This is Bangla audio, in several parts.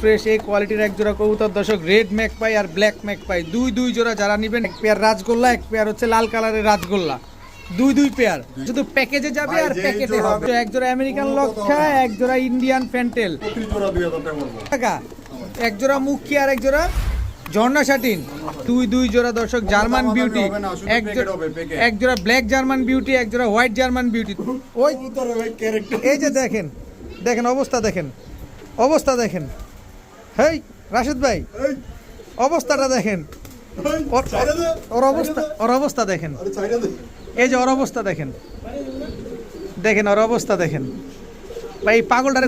ফ্রেশ এই কোয়ালিটির এক জোড়া কবুতর। দর্শক রেড ম্যাক পাই আর ব্ল্যাক ম্যাক পাই দুই দুই জোড়া যারা নেবেন এক পেয়ার রাজগোল্লা এক পেয়ার হচ্ছে লাল কালারের রাজগোল্লা। দুই দুই পেয়ার শুধু প্যাকেজে যাবে আর প্যাকেটে হবে। এক জোড়া আমেরিকান লক্ষা এক জোড়া ইন্ডিয়ান ফ্যান্টেল টাকা এক জোড়া মুখী আর এক জোড়া ঝর্ণা শাটিন। দুই দুই জোড়া দর্শক জার্মান বিউটি এক জোড়া এক জোড়া ব্ল্যাক জার্মান বিউটি এক জোড়া হোয়াইট জার্মান বিউটি ওই এই যে দেখেন দেখেন অবস্থা দেখেন অবস্থা দেখেন। হেই রাশেদ ভাই অবস্থাটা দেখেন। ওর- অবস্থা ওর অবস্থা দেখেন। এই যে ওর অবস্থা দেখেন। দেখেন ওর অবস্থা দেখেন। ভাই এই পাগলটারে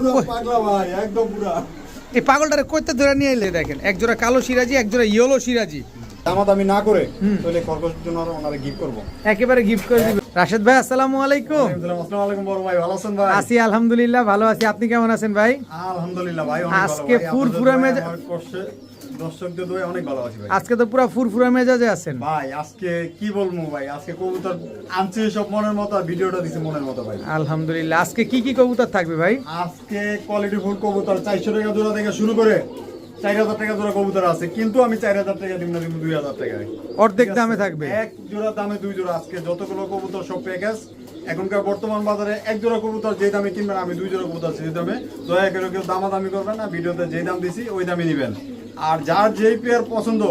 এই পাগলটারে কইতে ধরে নিয়ে এলে দেখেন। এক জোড়া কালো সিরাজি এক জোড়া ইয়েলো সিরাজি। দামাদামি না করে তাহলে খরগোশের জন্য ওনারা গিফট করব। একেবারে গিফট করে দিবে। রাশেদ ভাই আসসালামু আলাইকুম। আসসালামু। আলাইকুম বড় ভাই ভালো আছেন ভাই? আছি আলহামদুলিল্লাহ ভালো আছি। আপনি কেমন আছেন ভাই? আলহামদুলিল্লাহ ভাই আজকে ফুরফুরা আপনাদের মেজা- দোয়ায় আমার কষ্টে দর্শকদের দোয়ায় অনেক ভালো আছি ভাই। আজকে তো পুরো ফুরফুরা মেজাজে আছেন। ভাই আজকে কি বলব ভাই? আজকে কবুতর আনছি সব মনের মতো আর ভিডিওটা দিছি মনের মতো ভাই। আলহামদুলিল্লাহ। আজকে কি কি কবুতর থাকবে ভাই? আজকে কোয়ালিটি ফুল কবুতর চারশো টাকা জোড়া থেকে শুরু করে চার হাজার টাকা জোড়া কবুতর আছে কিন্তু আমি চার হাজার টাকা দিব না দিব দুই হাজার টাকায় অর্ধেক দামে থাকবে? এক জোড়া দামে দুই জোড়া। আজকে যতগুলো কবুতর সব প্যাকেজ এখনকার বর্তমান বাজারে এক জোড়া কবুতর যে দামে কিনবেন আমি দুই জোড়া কবুতর সেই দামে। দয়া করে কেউ দামাদামি করবেন না ভিডিওতে যে দাম দিছি ওই দামে নেবেন। আর যার যেই পেয়ার পছন্দ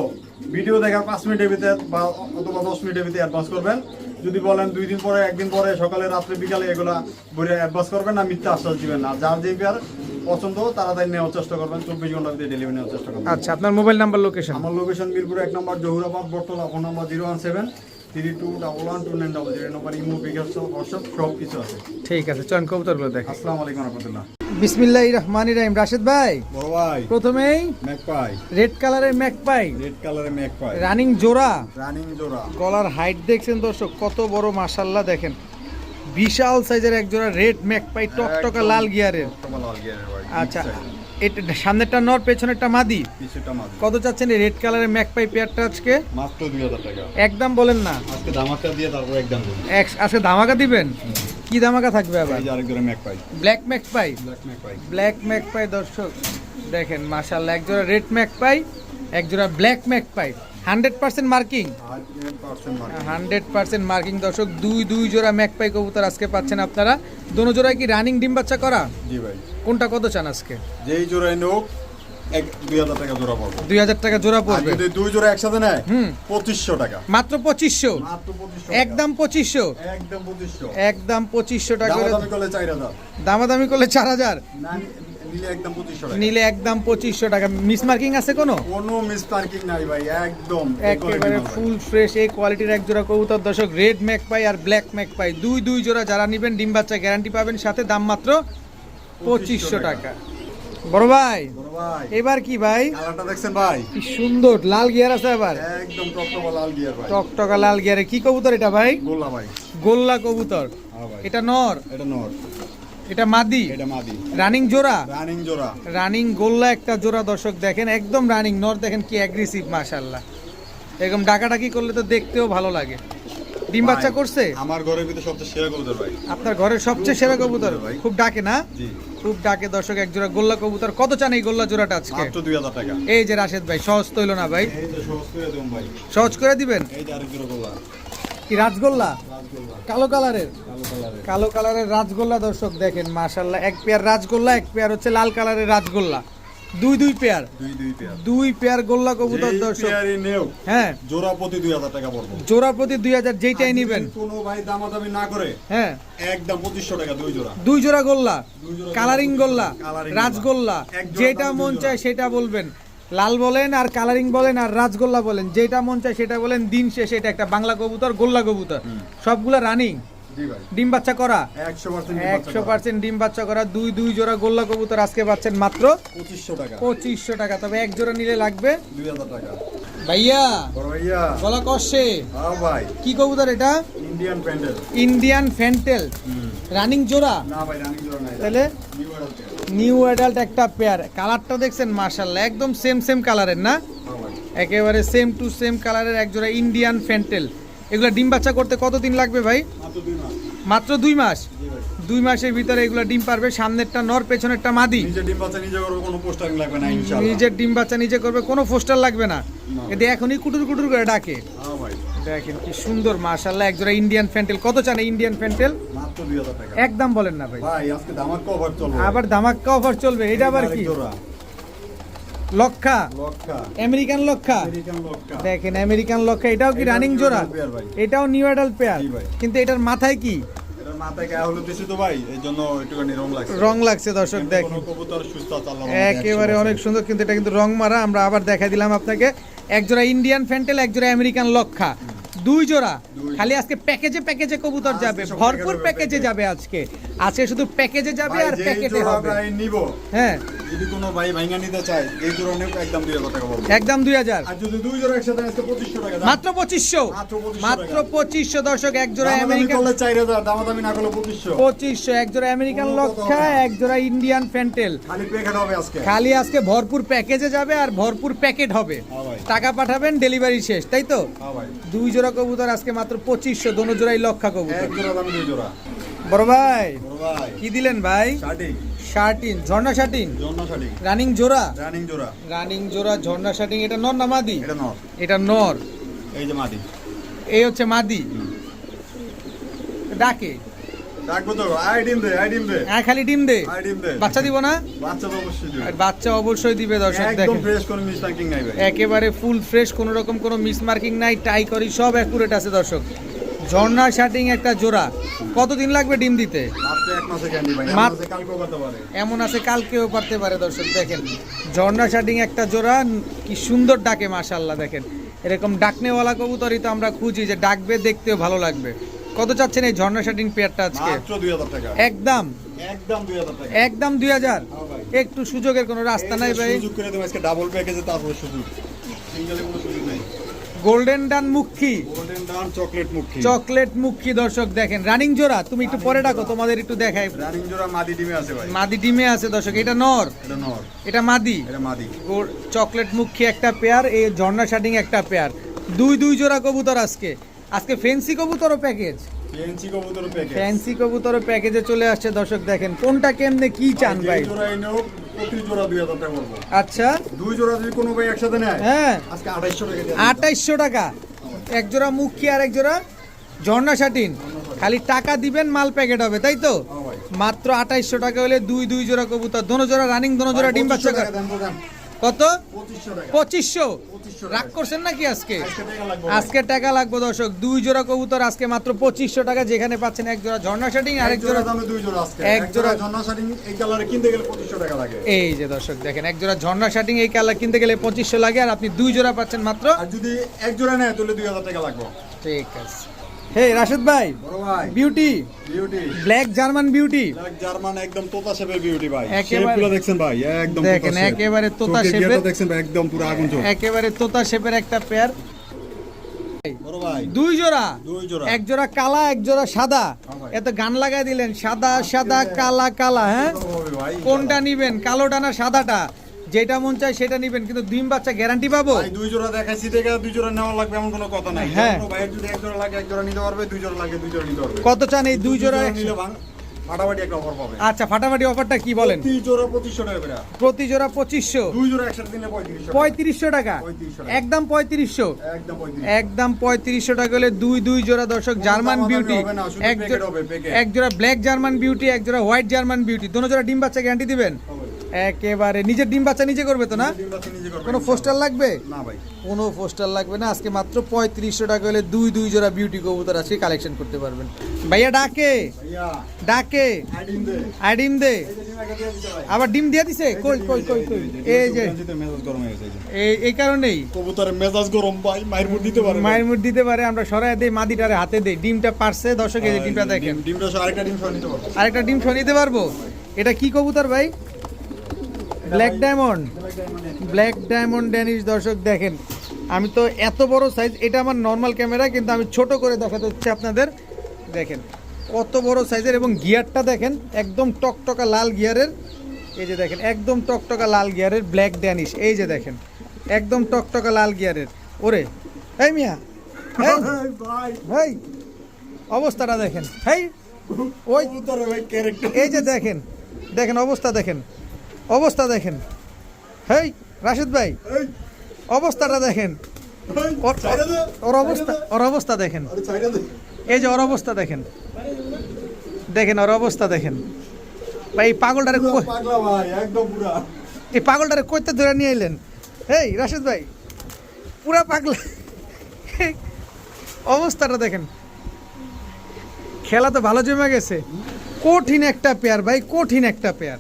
ভিডিও দেখার পাঁচ মিনিটের ভিতরে বা অথবা দশ মিনিটের ভিতরে অ্যাডভান্স করবেন। যদি বলেন দুই দিন পরে একদিন পরে সকালে রাত্রে বিকালে এগুলা বলে অ্যাডভান্স করবেন না মিথ্যা আশ্বাস দিবেন না। যার যেই পেয়ার পছন্দ তাড়াতাড়ি নেওয়ার চেষ্টা করবেন চব্বিশ ঘণ্টার ভিতরে ডেলিভারি নেওয়ার চেষ্টা করবেন। আচ্ছা আপনার মোবাইল নাম্বার লোকেশন আমার লোকেশন মিরপুর এক নম্বর Jahurabad Battala phone number zero one seven three two double one two nine double zero নম্বর ইমো বিকাশ হোয়াটসঅ্যাপ সব কিছু আছে। ঠিক আছে চয়ন কবুতরগুলো দেখেন আসসালামু আলাইকুম রহমতুল্লাহ। বিসমিল্লাহ রহমান রাহিম। রাশেদ ভাই বড় ভাই প্রথমেই ম্যাক পাই। রেড কালারের ম্যাক পাই। রেড কালারের ম্যাক পাই। রানিং জোড়া। রানিং জোড়া। গলার হাইট দেখছেন দর্শক কত বড় মাশাল্লাহ দেখেন। বিশাল সাইজের এক জোড়া রেড ম্যাক পাই টকটকা লাল গিয়ারের লাল গিয়ারের আচ্ছা এটা সামনেরটা নর পেছনেরটা মাদি? কত চাচ্ছেন এই রেড কালারের ম্যাক পাই পেয়ারটা আজকে? মাত্র দুই হাজার টাকা। একদম বলেন না। আজকে ধামাকা দিয়ে তারপর একদম এক আজকে ধামাকা দিবেন? কি ধামাকা থাকবে আবার? এই যে আরেক জোড়া magpie black magpie black magpie black magpie দর্শক দেখেন মাশাল্লাহ এক জোড়া রেড ম্যাক পাই এক জোড়া black magpie hundred percent marking? Hundred percent mark. দর্শক। দুই দুই জোড়া ম্যাক পাই কবুতর আজকে পাচ্ছেন আপনারা। দোনো জোড়ায় কি রানিং ডিম বাচ্চা করা? জি ভাই। কোনটা কত চান আজকে? যেই জোড়ায় নোক দুই হাজার টাকা জোড়া পড়ব। দুই জোড়া একসাথে নেয় হুম। পঁচিশশো টাকা। মাত্র পঁচিশশো? একদম পঁচিশশো? একদম পঁচিশশো। একদম পঁচিশশো টাকা দামাদামি করলে চার হাজার। দামাদামি করলে চার হাজার? না নিলে একদম পঁচিশশো টাকা। মিস মার্কিং আছে কোনো? কোনো মিস পার্কিং নাই ভাই একদম একেবারে ফুল ফ্রেশ এই কোয়ালিটির এক জোড়া কবুতর। দর্শক রেড ম্যাক পাই আর ব্ল্যাক ম্যাক পাই। দুই দুই জোড়া যারা নেবেন ডিম বাচ্চা গ্যারান্টি পাবেন সাথে দাম মাত্র পঁচিশশো টাকা। বড় ভাই এবার কি ভাই? কালারটা দেখছেন ভাই? কি সুন্দর লাল গিয়ার আছে আবার একদম টকটকা লাল গিয়ার ভাই। টকটকা লাল গিয়ারে কি কবুতর এটা ভাই? গোল্লা ভাই। গোল্লা কবুতর। হ্যাঁ এটা নর? এটা নর। এটা মাদি? এটা মাদি। রানিং জোড়া? রানিং জোড়া। রানিং গোল্লা একটা জোড়া দর্শক দেখেন একদম রানিং নর দেখেন কি অ্যাগ্রেসিভ মাশাল্লাহ এরকম ডাকাডাকি করলে তো দেখতেও ভালো লাগে। ডিম বাচ্চা করছে? আমার ঘরের ভিতরে সবচেয়ে সেরা কবুতর ভাই। আপনার ঘরের সবচেয়ে সেরা কবুতর? ভাই। খুব ডাকে না? জি। খুব ডাকে দর্শক এক জোড়া গোল্লা কবুতর। কত চান এই গোল্লা জোড়াটা আজকে? মাত্র দুই হাজার টাকা। এই যে রাশেদ ভাই সহজ তৈল না ভাই? এই যে সহজ করে দেবো ভাই। সহজ করে দিবেন? এই যে আরেক জোড়া গোল্লা। কি রাজগোল্লা? কালো কালারের? কালো কালারের রাজগোল্লা দর্শক দেখেন মাশাল্লাহ এক পেয়ার রাজগোল্লা এক পেয়ার হচ্ছে লাল কালারের রাজগোল্লা। দুই দুই পেয়ার? দুই পেয়ার। গোল্লা কবুতর দর্শক। হ্যাঁ। জোড়া প্রতি দুই হাজার টাকা পড়ব। জোড়া প্রতি দুই হাজার যেইটাই নিবেন। কোনো ভাই দামাদামি না করে হ্যাঁ। একদম পঁচিশশো টাকা দুই জোড়া। দুই জোড়া গোল্লা। কালারিং গোল্লা রাজগোল্লা যেটা মন চায় সেটা বলবেন। লাল বলেন আর কালারিং বলেন আর রাজগোল্লা বলেন যেটা মন চায় সেটা বলেন দিন শেষে এটা একটা বাংলা কবুতর গোল্লা কবুতর। সবগুলা রানিং? ডিম বাচ্চা করা? একশো পার্সেন্ট ডিম বাচ্চা করা। দুই দুই জোড়া গোল্লা কবুতর আজকে পাচ্ছেন মাত্র পঁচিশশো টাকা। পঁচিশশো টাকা। তবে এক জোড়া নিলে লাগবে? দুই হাজার টাকা। ভাইয়া ভাইয়া। গলা কষে। হ্যাঁ ভাই। কি কবুতর এটা? Indian pandal. Indian fantail. Running জোড়া? না ভাই রানিং জোড়া নাই। তাহলে? নিউ অ্যাডাল্ট একটা পেয়ার কালারটা দেখছেন মার্শাল্লাহ একদম সেম সেম কালারের না? একেবারে সেম টু সেম কালারের এক জোড়া ইন্ডিয়ান ফ্যান্টেল এগুলো ডিম বাচ্চা করতে কতদিন লাগবে ভাই? মাত্র দুই মাস। দুই মাসের ভিতরে এগুলো ডিম পারবে সামনেরটা নর পেছনেরটা মাদি। নিজের ডিম বাচ্চা নিজে করবে কোনো পোস্টার লাগবে না। এতে এখনই কুটুর কুটুর করে ডাকে। হ্যাঁ দেখেন কি সুন্দর মাশাল্লাহ একজোড়া ইন্ডিয়ান ফ্যান্টেল কত চান ইন্ডিয়ান ফ্যান্টেল মাত্র 2000 টাকা। একদম বলেন না ভাই। ভাই আজকে কভার চলবে। আবার ধামাক্কা অফার চলবে এটা আবার কি? লক্ষা। আমেরিকান লক্ষা। দেখেন আমেরিকান লক্ষা এটাও কি রানিং জোড়া। এটাও নিউ অ্যাডাল্ট পেয়ার কিন্তু এটার মাথায় কি? রং লাগছে। দর্শক দেখেন। একেবারে অনেক সুন্দর কিন্তু এটা কিন্তু রং মারা আমরা আবার দেখা দিলাম আপনাকে। একজোড়া ইন্ডিয়ান ফ্যান্টেল একজোড়া আমেরিকান লক্ষা দুই জোড়া। খালি আজকে প্যাকেজে প্যাকেজে কবুতর যাবে। ভরপুর প্যাকেজে যাবে আজকে। আজকে শুধু প্যাকেজে যাবে আর প্যাকেটে হবে। নিব হ্যাঁ। যদি কোনো ভাই ভাঙা নিতে চায় এই জোড়া নেব একদম 2000 টাকা বলব। একদম দুই হাজার। আর যদি দুই জোড়া একসাথে আজকে 2500 টাকা মাত্র পঁচিশশো। মাত্র 2500 পঁচিশশো দর্শক এক জোড়া আমেরিকান করলে 4000 দামাদামি না করলে 2500 পঁচিশশো এক জোড়া আমেরিকান কোনো লক্ষা এক জোড়া ইন্ডিয়ান ফ্যান্টেল। খালি প্যাকেট হবে আজকে। খালি আজকে ভরপুর প্যাকেজে যাবে আর ভরপুর প্যাকেট হবে। হ্যাঁ টাকা পাঠাবেন ডেলিভারি শেষ তাই তো? হ্যাঁ ভাই। দুই জোড়া কবুতর আজকে মাত্র পঁচিশশো দোনো জোড়াই লক্ষা কবুতর। বড় ভাই কি দিলেন ভাই? শার্টিন। ঝর্ণা শার্টিন? শার্টিং রানিং জোড়া? রানিং জোড়া। রানিং জোড়া ঝর্ণা শার্টিং এটা নর না মাদি? এটা নর। এটা নর। এই যে মাদি। এই হচ্ছে মাদি। ডাকে? রাখব তো? আই ডিম দে আই ডিম দে। হ্যাঁ খালি ডিম দে। আই ডিম দে। বাচ্চা দিব না? বাচ্চা তো অবশ্যই দিবে। বাচ্চা অবশ্যই দিবে দর্শক একদম ফ্রেশ কোনো মিস প্যাকিং নাই ভাই। একেবারে ফুল ফ্রেশ কোনো রকম কোনো মিস মার্কিং নাই। টাই করি সব অ্যাকুরেট আছে দর্শক। ঝর্ণা একটা জোড়া। কতদিন লাগবে ডিম দিতে? এমন আছে কালকেও পারতে পারে দর্শক দেখেন। ঝর্ণা শার্টিং একটা জোড়া কি সুন্দর ডাকে মাশাল্লাহ দেখেন। এরকম ডাকনেওয়ালা কবুতরই তো আমরা খুঁজি যে ডাকবে দেখতেও ভালো লাগবে। কত চাচ্ছেন এই ঝর্ণা শাটিং পেয়ারটা আজকে? মাত্র 2000 টাকা। একদম? একদম 2000 টাকা। একদম দুই হাজার? হ্যাঁ। একটু সুযোগের কোনো রাস্তা নাই ভাই। ডাবল প্যাকেজে তারপর সুযোগ। সিঙ্গেলে কোনো সুযোগ নাই। গোল্ডেন ডান মুখী গোল্ডেন ডান চকলেট মুখী চকলেট মুখী দর্শক দেখেন। রানিং জোড়া তুমি একটু পরে ডাকো তোমাদের একটু দেখাই। রানিং জোড়া মাদি ডিমে আছে ভাই। মাদি ডিমে আছে দর্শক এটা নর। এটা নর। এটা মাদি। এটা মাদি। চকলেট মুখী একটা পেয়ার এই ঝর্ণা শাটিং একটা পেয়ার। দুই দুই জোড়া কবুতর আজকে। আজকে প্যাকেজ ফেন্সি কবুতর প্যাকেজ ফ্যান্সি কবুতরও প্যাকেজে চলে আসছে দর্শক দেখেন কোনটা কেমনে কি চান ভাই? জোড়া এনেও প্রতি জোড়া 2000 টাকা বলব। আচ্ছা। দুই জোড়া যদি কোনো ভাই একসাথে নেয় হ্যাঁ। আজকে 2800 টাকা দিয়ে। আঠাইশশো টাকা। এক জোড়া মুখী আর এক জোড়া ঝর্ণা শাটিন। খালি টাকা দিবেন মাল প্যাকেট হবে তাই তো? হ্যাঁ মাত্র আঠাইশশো টাকা হলে দুই দুই জোড়া কবুতর দোনো জোড়া রানিং দোনো জোড়া ডিম বাচ্চা। কত? পঁচিশশো রাগ করছেন নাকি আজকে? আজকে টাকা লাগবে দর্শক। দুই জোড়া কবুতর আজকে মাত্র পঁচিশশো টাকা যেখানে পাচ্ছেন এক জোড়া ঝর্ণা শাটিং আর এক জোড়া দুই এক জোড়া জন্না শাড়ি এই কালারে কিনতে গেলে 2500 টাকা লাগে। এই যে দর্শক দেখেন এক জোড়া ঝর্ণা শাটিং এই কালার কিনতে গেলে পঁচিশশো লাগে আর আপনি দুই জোড়া পাচ্ছেন মাত্র আর যদি এক জোড়া নেয় তাহলে 2000 টাকা লাগবে। ঠিক আছে। হে রাশেদ ভাই। বড় ভাই। Beauty beauty black German beauty black German একদম তোতা শেপের বিউটি ভাই। শেপগুলো দেখছেন ভাই একদম দেখেন, একেবারে তোতা চোখের দেখছেন ভাই একদম পুরো আগুন চোখ। একেবারে তোতা শেপের একটা পেয়ার দুই জোড়া। দুই জোড়া। এক জোড়া কালা এক জোড়া সাদা। হ্যাঁ এত গান লাগাই দিলেন সাদা সাদা কালা কালা হ্যাঁ? কোনটা নিবেন? কালোটা না সাদাটা? যেটা মন চায় সেটা নিবেন কিন্তু ডিম বাচ্চা গ্যারান্টি পাবো? দুই জোড়া দেখাইছি দেখে দুই জোড়া নেওয়া লাগবে এমন কোনো কথা নাই। হ্যাঁ। ভাইয়ের যদি এক জোড়া লাগে এক জোড়া নিতে পারবে দুই জোড়া লাগে দুই জোড়া নিতে পারবে। কত চান এই দুই জোড়া? নিলে ফাটাফাটি একটা অফার পাবে। আচ্ছা ফাটাফাটি অফারটা কি বলেন? দুই জোড়া 2500 টাকা প্রতি জোড়া পঁচিশশো? দুই জোড়া একসাথে নিলে 3500 টাকা। পঁয়ত্রিশশো টাকা? 3500 টাকা। একদম পঁয়ত্রিশশো? একদম 3500 একদম টাকা হলে দুই দুই জোড়া দর্শক জার্মান বিউটি এক জোড়া এক জোড়া ব্ল্যাক জার্মান বিউটি এক জোড়া হোয়াইট জার্মান বিউটি দোনো জোড়া ডিম বাচ্চা গ্যারান্টি দিবেন। একেবারে নিজের ডিম বাচ্চা নিজে করবে তো না? কোনো। পোস্টার লাগবে? না ভাই। কোনো পোস্টার লাগবে না। আজকে মাত্র পঁয়ত্রিশশো টাকা হলে দুই দুই জোড়া বিউটি কবুতর আজকে কালেকশন করতে পারবেন। ভাইয়া ডাকে। ডাকে। আইডিম দে। আবার ডিম দিয়ে দিছে? কই কই কই কই? এই যে এই এই কারণেই। কবুতরের মেজাজ গরম ভাই। মায়ের মুখ দিতে পারে মায়ের মুখ দিতে পারে। আমরা সরাই দেই মাদিটারে হাতে দেই। ডিমটা পারছে? দর্শক এই ডিমটা দেখেন। ডিম- ডিমটা আরেকটা ডিম সহ নিতে পারব। আরেকটা ডিম সহ নিতে পারব? এটা কি কবুতর ভাই? Black diamond black diamond Danish দর্শক দেখেন আমি তো এত বড় সাইজ এটা আমার নর্মাল ক্যামেরা কিন্তু আমি ছোট করে দেখাতে হচ্ছে আপনাদের। দেখেন কত বড় সাইজের এবং গিয়ারটা দেখেন একদম টকটকা লাল গিয়ারের এই যে দেখেন একদম টকটকা লাল গিয়ারের ব্ল্যাক ড্যানিশ এই যে দেখেন একদম টকটকা লাল গিয়ারের ওরে এই মিয়া ভাই অবস্থাটা দেখেন হেই ওই ভাই ক্যারেক্টার এই যে দেখেন দেখেন অবস্থা দেখেন। অবস্থা দেখেন। হেই রাশেদ ভাই অবস্থাটা দেখেন। ওর অবস্থা ওর অবস্থা দেখেন। এই যে ওর অবস্থা দেখেন। দেখেন ওর অবস্থা দেখেন। ভাই এই পাগলটারে এই পাগলটারে কইতে ধরে নিয়ে এলেন এই রাশেদ ভাই পুরা পাগলা। অবস্থাটা দেখেন। খেলা তো ভালো জমে গেছে। কঠিন একটা পেয়ার ভাই কঠিন একটা পেয়ার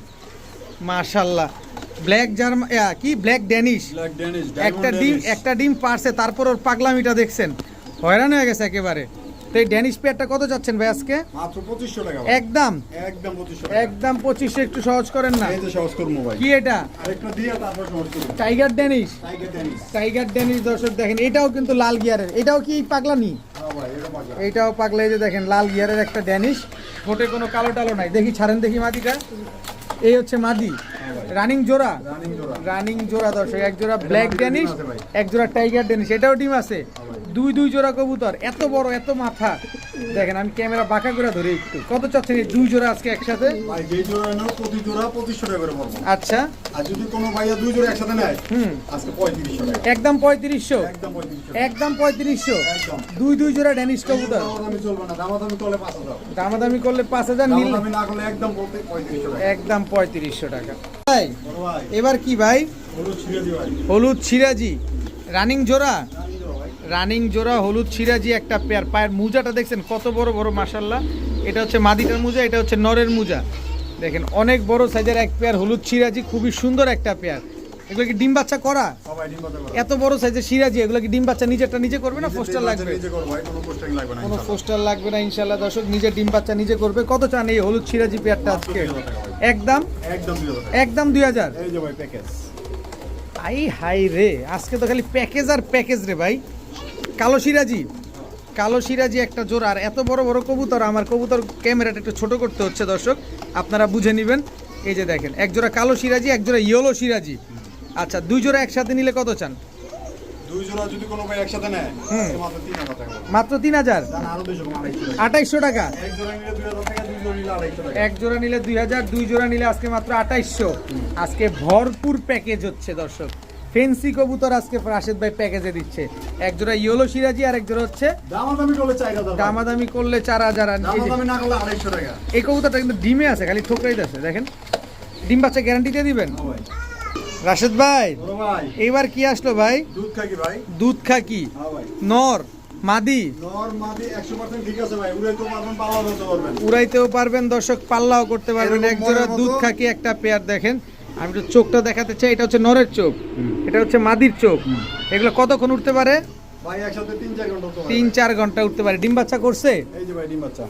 মাশাল্লাহ ব্ল্যাক জার্মা কি? ব্ল্যাক ড্যানিশ একটা ডিম একটা ডিম পারছে তারপর ওর পাগলামিটা দেখছেন। হয়রান হয়ে গেছে একেবারে। তো এই ড্যানিশ পেয়ারটা কত যাচ্ছেন ভাই আজকে? মাত্র 2500 টাকা একদম। একদম 2500 একদম পঁচিশশো একটু সহজ করেন না। এই যে সহজ করব ভাই। কি এটা? আরেকটা দিয়ে তারপর সহজ করব। Tiger Danish tiger Danish tiger Danish দর্শক দেখেন এটাও কিন্তু লাল গিয়ারের। এটাও কি পাগলামি? হ্যাঁ ভাই এটা পাগলা এই যে দেখেন লাল গিয়ারের একটা ড্যানিশ ঠোঁটে কোনো কালো টালো নাই। দেখি ছাড়েন দেখি মাদিটা এই হচ্ছে মাদি। রানিং জোড়া? রানিং জোড়া দর্শক, এক জোড়া ব্ল্যাক ডেনিস। এক জোড়া টাইগার ডেনিস এটাও ডিম আছে। দুই দুই জোড়া কবুতর, এত বড়, এত মাথা। দেখেন আমি ক্যামেরা বাঁকা করে ধরি একটু। কত চাচ্ছেন এই দুই জোড়া আজকে একসাথে? ভাই যেই জোড়া নেও প্রতি জোড়া 2500 টাকা করে পড়ব। আচ্ছা। আর যদি কোনো ভাইয়া দুই জোড়া একসাথে নেয় হুম। আজকে 3500 টাকা। একদম পঁয়ত্রিশশো? একদম 3500 একদম পঁয়ত্রিশশো? একদম। দুই দুই জোড়া ড্যানিশ কবুতর? দামাদামি চলবে না দামাদামি করলে 5000 দামাদামি করলে পাঁচ হাজার নীল দামাদামি না করলে একদম 3500 টাকা। একদম পঁয়ত্রিশশো টাকা। ভাই। এবার কি ভাই? হলুদ ভাই। সিরাজি। রানিং জোড়া? রানিং জোড়া হলুদ সিরাজি একটা পেয়ার। পায়ের মুজাটা দেখছেন? কত বড় বড় মাসাল্লাহ এটা হচ্ছে মাদিটার মুজা এটা হচ্ছে নরের মুজা। দেখেন অনেক বড় সাইজের এক পেয়ার হলুদ সিরাজি খুবই সুন্দর একটা পেয়ার। এগুলো কি ডিম বাচ্চা করা? এত বড় সাইজের সিরাজি এগুলো কি ডিম বাচ্চা নিজেরটা নিজে করবে না পোস্টার লাগবে? নিজে করব ভাই কোনো পোস্টারিং লাগবে না ইনশাল্লাহ দর্শক নিজে ডিম বাচ্চা নিজে করবে। কত চান এই হলুদ সিরাজি পেয়ারটা আজকে? একদম একদম একদম দুই হাজার? এই যে ভাই প্যাকেজ আই হাই রে আজকে তো খালি প্যাকেজ আর প্যাকেজ রে ভাই। কালো সিরাজি। কালো সিরাজি একটা জোড়া। আর এত বড় বড় কবুতর আমার কবুতর ক্যামেরাটা একটু ছোট করতে হচ্ছে দর্শক। আপনারা বুঝে নেবেন। এই যে দেখেন এক জোড়া কালো সিরাজি এক জোড়া ইয়েলো সিরাজি। আচ্ছা দুই জোড়া একসাথে নিলে কত চান? দুই জোড়া যদি কোনো ভাই একসাথে নেয় মাত্র 3000 টাকা। পড়বে। মাত্র তিন হাজার? জান আরও 200 কম 250 টাকা। আঠাইশশো টাকা? এক জোড়া নিলে 2000 টাকা দুই জোড়া নিলে 250 টাকা। এক জোড়া নিলে দুই হাজার দুই জোড়া নিলে আজকে মাত্র আঠাইশশো আজকে ভরপুর প্যাকেজ হচ্ছে দর্শক। ফেন্সি কবুতর আজকে রাশেদ ভাই প্যাকেজে দিচ্ছে। এক জোড়া ইয়েলো সিরাজি আর এক জোড়া হচ্ছে দামাদামি করলে 4000 টাকা দামাদামি করলে চার হাজার দামাদামি না করলে 250 টাকা। এই কবুতরটা কিন্তু ডিমে আছে খালি ঠোকরাই আছে দেখেন। ডিম বাচ্চা গ্যারান্টি দিয়ে দিবেন? হ্যাঁ রাশেদ ভাই বড় ভাই। এইবার কি আসলো ভাই? দুধ খাকি ভাই? দুধ খাকি হ্যাঁ ভাই। নর মাদি? নর মাদি 100% ঠিক আছে ভাই উড়ে পারবেন পাওয়া হতে পারবেন। উড়াইতেও পারবেন দর্শক পাল্লাও করতে পারবেন। এক জোড়া দুধ খাকি একটা পেয়ার দেখেন। আমি একটু চোখটা দেখাতে চাই এটা হচ্ছে নরের চোখ। এটা হচ্ছে মাদির চোখ। এগুলো কতক্ষণ উঠতে পারে? ভাই একসাথে 3 4 ঘণ্টা হতে পারে। তিন চার ঘণ্টা উঠতে পারে। ডিম বাচ্চা করছে? এই যে ভাই ডিম বাচ্চা।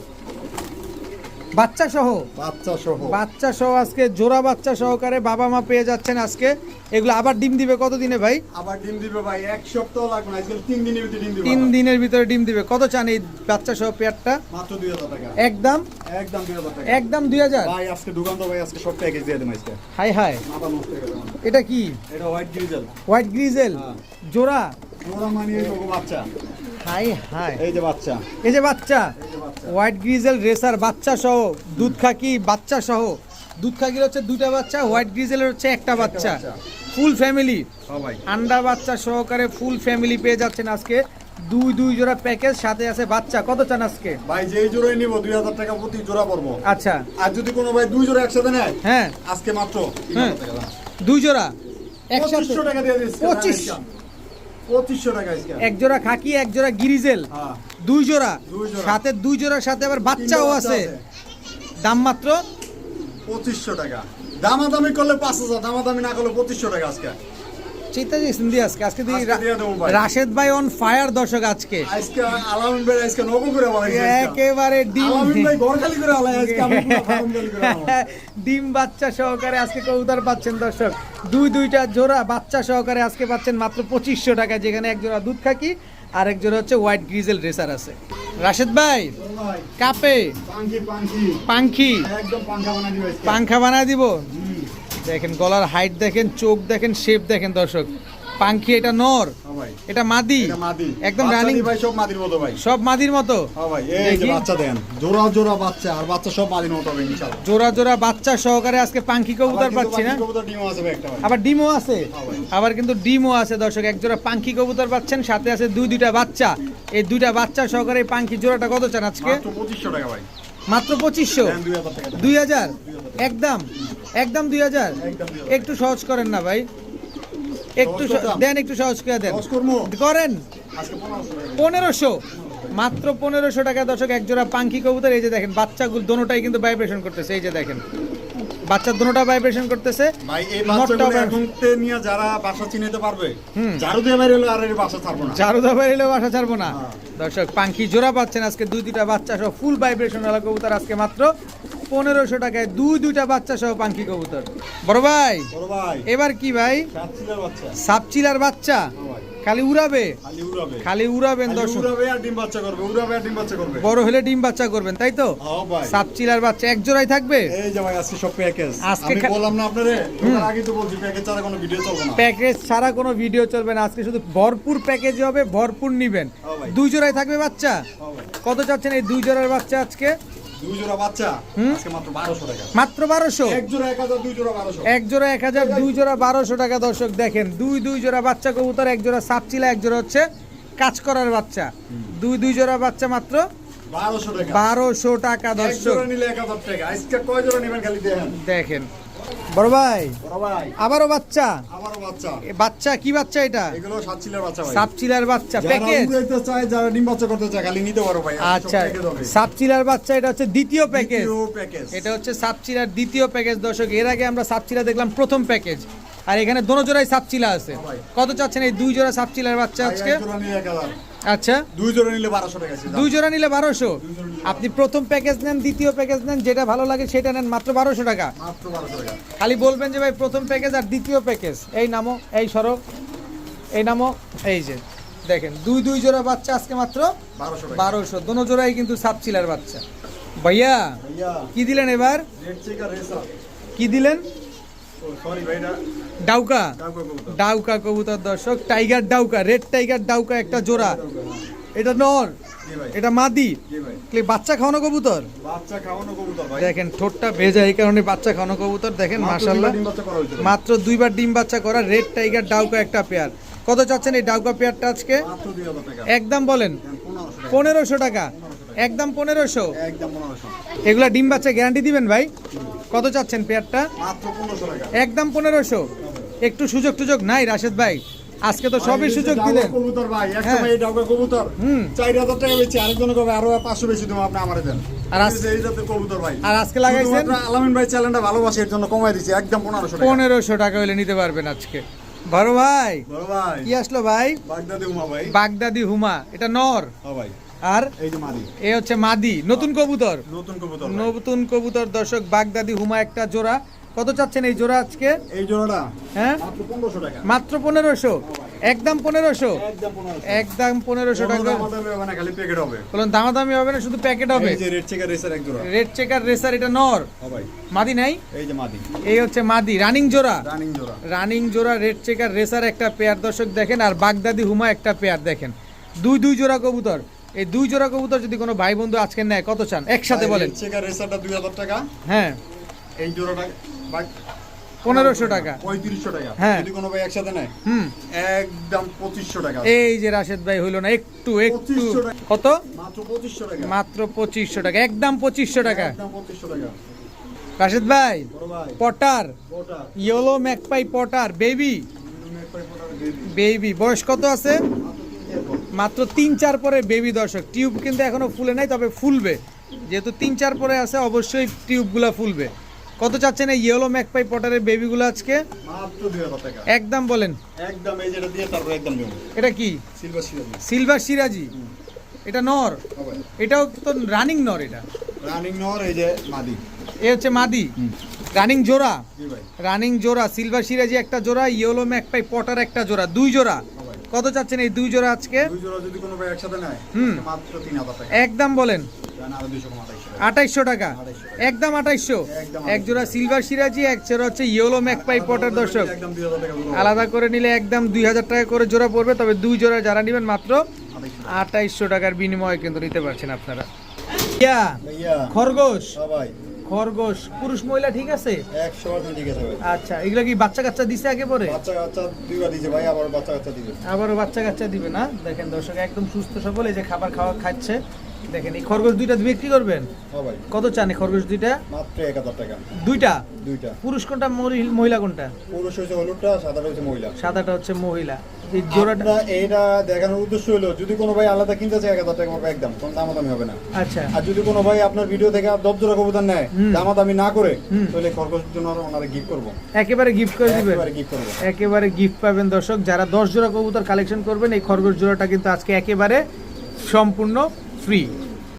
বাচ্চা সহ বাচ্চা সহ বাচ্চা সহ আজকে জোড়া বাচ্চা সহকারে বাবা মা পেয়ে যাচ্ছেন আজকে। এগুলো আবার ডিম দিবে কত দিনে ভাই? আবার ডিম দিবে ভাই এক সপ্তাহ লাগবে না আজকাল তিন দিনের ভিতরে ডিম দিবে তিন দিনের ভিতরে ডিম দিবে। কত চান এই বাচ্চা সহ পেয়ারটা? মাত্র দুই হাজার টাকা। একদম? একদম দুই হাজার টাকা। একদম দুই হাজার? ভাই আজকে দোকান তো ভাই আজকে সব প্যাকেজ দিয়ে দেন আজকে। হাই হাই। মাথা নষ্ট হয়ে গেছে এটা কি? এটা হোয়াইট গ্রিজেল হোয়াইট গ্রিজেল। জোড়া? ওরা মানিয়ে নেব বাচ্চা। হাই হাই। এই এই যে বাচ্চা? এই যে বাচ্চা হোয়াইট গ্রিজেল রেসার বাচ্চা সহ দুধ খাকি বাচ্চা সহ। দুধ খাকির হচ্ছে দুটা বাচ্চা হোয়াইট গ্রিজেলের হচ্ছে একটা বাচ্চা। Full family. হ্যাঁ আন্ডা বাচ্চা সহকারে ফুল ফ্যামিলি পেয়ে যাচ্ছেন আজকে। দুই দুই জোড়া প্যাকেজ সাথে আছে বাচ্চা। কত চান আজকে? ভাই যেই জোড়াই নিবো দুই হাজার টাকা প্রতি জোড়া পড়ব। আচ্ছা। আর যদি কোনো ভাই দুই জোড়া একসাথে নেয় হ্যাঁ। আজকে মাত্র হ্যাঁ। দুই জোড়া। একসাথে। পঁচিশশো টাকা দিয়ে দিচ্ছি। পঁচিশ। পঁচিশশো টাকা এক জোড়া খাকি এক জোড়া গিরিজেল। হ্যাঁ। দুই জোড়া। সাথে দুই জোড়ার সাথে আবার বাচ্চাও আছে। দাম মাত্র? পঁচিশশো টাকা। দামাদামি করলে পাঁচ হাজার দামাদামি না করলে পঁচিশশো টাকা আজকে। চিন্তা দিয়েছেন দিয়ে আজকে আজকে ভাই। রাশেদ ভাই অন ফায়ার দর্শক আজকে। আজকে আলামিন ভাই আজকে নকল করে বলাইছে একেবারে ডিম। আলামিন ভাই ঘর খালি করে আলাই আজকে আমি খালি করে ডিম বাচ্চা সহকারে আজকে কবুতর পাচ্ছেন দর্শক। দুই দুইটা জোড়া বাচ্চা সহকারে আজকে পাচ্ছেন মাত্র পঁচিশশো টাকা যেখানে এক জোড়া দুধ খাকি আর এক জোড়া হচ্ছে হোয়াইট গ্রিজেল রেসার আছে। রাশেদ ভাই কাপে পাঙ্খি পাঙ্খা। দিবে। পাংখা বানায় দিব। দেখেন গলার হাইট দেখেন চোখ দেখেন শেপ দেখেন দর্শক। পাঙ্খি এটা নর হ্যাঁ এটা মাদি একদম রানিং ভাই সব মাদির মতো ভাই। সব মাদির মতো? হ্যাঁ ভাই এই যে বাচ্চা দেন জোড়া জোড়া বাচ্চা আর বাচ্চা সব মাদির মতো হবে ইনশাআল্লাহ। জোড়া জোড়া বাচ্চা সহকারে আজকে পাঙ্খি কবুতর পাচ্ছি না? ডিমও আছে ভাই একটা ভাই। আবার ডিমও আছে? হ্যাঁ আবার কিন্তু ডিমও আছে দর্শক এক জোড়া পাঙ্খি কবুতর পাচ্ছেন সাথে আছে দুই দুইটা বাচ্চা। এই দুইটা বাচ্চা সহকারে এই পাঙ্খি জোড়াটা কত চান আজকে? মাত্র 2500 টাকা ভাই। মাত্র পঁচিশশো? দেন 2000 টাকা দেন। দুই হাজার? একদম। একদম দুই হাজার? একটু সহজ করেন না ভাই। একটু? দেন একটু সহজ করে দেন। করেন। আজকে 1500 টাকা পনেরোশো। মাত্র পনেরোশো টাকা দর্শক এক জোড়া পাঙ্খি কবুতর। এই যে দেখেন বাচ্চাগুলো দোনোটাই কিন্তু ভাইব্রেশন করতেছে। এই যে দেখেন বাচ্চা দোনোটা ভাইব্রেশন করতেছে। ভাই এই বাচ্চাগুলো এখন নিয়ে যারা বাসা চিনাতে পারবে ঝাড়ু দিয়ে বাইরে হলে আর এর বাসা ছাড়বো না। চারু দাবার এলেও বাসা ছাড়বো না। হ্যাঁ। দর্শক পাঙ্খি জোড়া পাচ্ছেন আজকে দুই দুইটা বাচ্চা সহ ফুল ভাইব্রেশন ওয়ালা কবুতর আজকে মাত্র পনেরোশো টাকায় দুই দুইটা বাচ্চা সহ পাঙ্খি কবুতর। বড় ভাই এবার কি ভাই? সাপচিলার বাচ্চা। খালি উড়াবে? খালি উড়াবেন দর্শক। বড় হলে ডিম বাচ্চা করবেন তাই তো? হ্যাঁ সাপচিলার বাচ্চা এক জোড়াই থাকবে? ছাড়া কোনো ভিডিও চলবে না। প্যাকেজ ছাড়া কোনো ভিডিও চলবে না। আজকে শুধু ভরপুর প্যাকেজ হবে ভরপুর নিবেন। হ্যাঁ দুই জোড়াই থাকবে বাচ্চা? হ্যাঁ কত চাচ্ছেন এই দুই জোড়ার বাচ্চা আজকে? দুই জোড়া বাচ্চা আজকে মাত্র 1200 টাকা। মাত্র এক জোড়া 1000 দুই জোড়া 1200 এক জোড়া এক হাজার দুই জোড়া বারোশো টাকা দর্শক দেখেন দুই দুই জোড়া বাচ্চা কবুতর এক জোড়া সাপচিলা এক জোড়া হচ্ছে কাজ করার বাচ্চা। দুই দুই জোড়া বাচ্চা মাত্র 1200 টাকা। বারোশো টাকা এক জোড়া নিলে 1000 টাকা। আজকে কয় জোড়া নেবেন খালি দেখেন? দেখেন বড় ভাই আবারও বাচ্চা? বাচ্চা। কি বাচ্চা এটা? এগুলো সাতছিলের বাচ্চা ভাই। সাপচিলার বাচ্চা যারা প্যাকেজ যারা ডিম বাচ্চা করতে চায় খালি নিতে পারো ভাই আচ্ছা সাপচিলার বাচ্চা এটা হচ্ছে দ্বিতীয় প্যাকেজ প্যাকেজ এটা হচ্ছে সাপচিলার দ্বিতীয় প্যাকেজ দর্শক এর আগে আমরা সাপচিলা দেখলাম প্রথম প্যাকেজ আর এখানে দোনো জোড়াই সাপচিলা আছে। কত চাচ্ছেন এই দুই জোড়া সাপচিলার বাচ্চা আজকে? এক জোড়া নিলে 1000 আচ্ছা দুই জোড়া নিলে 1200 টাকা দুই জোড়া নিলে বারোশো আপনি প্রথম প্যাকেজ নেন দ্বিতীয় প্যাকেজ নেন যেটা ভালো লাগে সেটা নেন মাত্র বারোশো টাকা। মাত্র 1200 টাকা। খালি বলবেন যে ভাই প্রথম প্যাকেজ আর দ্বিতীয় প্যাকেজ এই নামো এই সরো এই নামো এই যে দেখেন দুই দুই জোড়া বাচ্চা আজকে মাত্র 1200 বারোশো। দোনো জোড়াই কিন্তু সাপচিলার বাচ্চা। ভাইয়া কি দিলেন এবার? কি দিলেন? ডাউকা? ডাউকা কবুতর। দর্শক। টাইগার ডাউকা রেড টাইগার ডাউকা একটা জোড়া। এটা নর এটা মাদি। বাচ্চা খাওয়ানো কবুতর? বাচ্চা খাওয়ানো কবুতর দেখেন ঠোঁটটা ভেজা এই কারণে বাচ্চা খাওয়ানো কবুতর দেখেন মাত্র মাশাল্লাহ দুইবার ডিম বাচ্চা করা মাত্র দুইবার ডিম বাচ্চা করা রেড টাইগার ডাউকা একটা পেয়ার। কত চাচ্ছেন এই ডাউকা পেয়ারটা আজকে? মাত্র 2000 টাকা। একদম বলেন। দেন 1500 টাকা। পনেরোশো টাকা। একদম পনেরোশো। একদম 1500 এগুলা ডিম বাচ্চা গ্যারান্টি দিবেন ভাই? কত চাচ্ছেন পেয়ারটা? 1500 একদম পনেরোশো। একটু সুযোগ টুযোগ নাই রাশেদ ভাই। আজকে তো সবই সুযোগ দিলেন। কবুতর ভাই একটা হ্যাঁ। ভাই ডাউকা কবুতর। হুম। 4000 টাকা বেচে আরেকজন কবে আরও 500 বেশি দেবো আপনি আমারে দেন। আর আজ- এই জাতের কবুতর ভাই। আর আজকে লাগাইছেন? আলামিন ভাই চ্যানেলটা ভালোবাসে এর জন্য কমাই দিছি একদম 1500 টাকা। পনেরোশো টাকা হলে নিতে পারবেন আজকে। বড় ভাই বড় ভাই। কি আসলো ভাই? বাগদাদি উমা ভাই। বাগদাদি হুমা এটা নর। হ্যাঁ ভাই। আর এই যে মাদি। এ হচ্ছে মাদি নতুন কবুতর। নতুন কবুতর নতুন কবুতর দর্শক বাগদাদি হুমা একটা জোড়া। কত চাচ্ছেন এই জোড়া আজকে? এই জোড়াটা হ্যাঁ? মাত্র 1500 টাকা। মাত্র পনেরোশো? একদম পনেরোশো? একদম পনেরোশো। টাকা। বলুন দামাদামি হবে না শুধু প্যাকেট হবে? রেড চেকার রেসার এটা নর। মাদি নাই? এই যে মাদি। এই হচ্ছে মাদি রানিং জোড়া। রানিং জোড়া। রানিং জোড়া রেড চেকার রেসার একটা পেয়ার দর্শক দেখেন আর বাগদাদি হুমা একটা পেয়ার দেখেন। দুই দুই জোড়া কবুতর। এই দুই জোড়া কবুতর যদি কোনো ভাই বন্ধু আজকে নেয় কত চান? একসাথে বলেন। চেকার রেসারটা 2000 টাকা। হ্যাঁ। এই জোড়াটা পনেরোশো টাকা। 3500 টাকা। হ্যাঁ। যদি কোনো ভাই একসাথে নেয় হুম। একদম 2500 টাকা। এই যে রাশেদ ভাই হইল না একটু একটু। কত? মাত্র 2500 টাকা। মাত্র পঁচিশশো টাকা একদম পঁচিশশো টাকা। একদম 2500 টাকা। রাশেদ ভাই pouter. Yellow magpie pouter baby. Baby বয়স কত আছে? মাত্র তিন চার পরে বেবি দর্শক। টিউব কিন্তু এখনও ফুলে নাই তবে ফুলবে। যেহেতু তিন চার পরে আছে অবশ্যই টিউবগুলো ফুলবে। কত চাচ্ছেন এই ইয়েলো ম্যাকপাই পটারের বেবিগুলো আজকে? মাত্র 2000 টাকা। একদম বলেন। একদম এই যেটা দিয়ে তারপর একদম এটা কি? সিলভার সিলভার সিলভার সিরাজি এটা নর? এটাও তো রানিং নর এটা। রানিং নর এই যে মাদি। এ হচ্ছে মাদি। রানিং জোড়া? জি ভাই। রানিং জোড়া সিলভার সিরাজি একটা জোড়া ইয়েলো ম্যাকপাই পটার একটা জোড়া দুই জোড়া। কত চাচ্ছেন এই দুই জোড়া আজকে? দুই জোড়া যদি কোনো ভাই একসাথে নেয় হুম। মাত্র তিন হাজার টাকা। একদম বলেন। আঠাইশো টাকা। একদম এক জোড়া সিলভার সিরাজি এক জোড়া হচ্ছে ইয়েলো ম্যাকপাই পটার দর্শক। আলাদা করে নিলে একদম দুই হাজার টাকা করে জোড়া পড়বে তবে দুই জোড়া যারা নেবেন মাত্র টাকার বিনিময়ে কিন্তু নিতে পারছেন আপনারা। খরগোশ? সবাই খরগোশ পুরুষ মহিলা ঠিক আছে? একশো পার্সেন্ট ঠিক আছে ভাই। আচ্ছা এগুলো কি বাচ্চা কাচ্চা দিছে আগে পরে? বাচ্চা কাচ্চা দুইবার দিছে ভাই আবার বাচ্চা কাচ্চা দিবে। আবারও বাচ্চা কাচ্চা দিবে না? দেখেন দর্শক একদম সুস্থ সবল এই যে খাবার খাওয়া খাচ্ছে। দেখেন এই খরগোশ দুইটা বিক্রি করবেন? কত চান এই খরগোশ দুইটা? মাত্র এক হাজার টাকা। দুইটা? দুইটা। পুরুষ কোনটা মহি- মহিলা কোনটা? পুরুষ হয়েছে হলুদটা সাদাটা হচ্ছে মহিলা। সাদাটা হচ্ছে মহিলা। এই জোড়াটা দেখানোর উদ্দেশ্য হলো যদি কোনো ভাই আলাদা কিনতে চায় এক হাজার টাকা পড়বে একদম কোনো দামাদামি হবে না। আচ্ছা। আর যদি কোনো ভাই আপনার ভিডিও থেকে দশ জোড়া কবুতর নেয়। দামাদামি না করে। তাহলে খরগোশের জন্য ওনারা গিফট করব। একেবারে গিফট করে দিবেন। একেবারে গিফট করব। একেবারে গিফট পাবেন দর্শক যারা দশ জোড়া কবুতর কালেকশন করবেন এই খরগোশ জোড়াটা কিন্তু আজকে একেবারে সম্পূর্ণ ফ্রি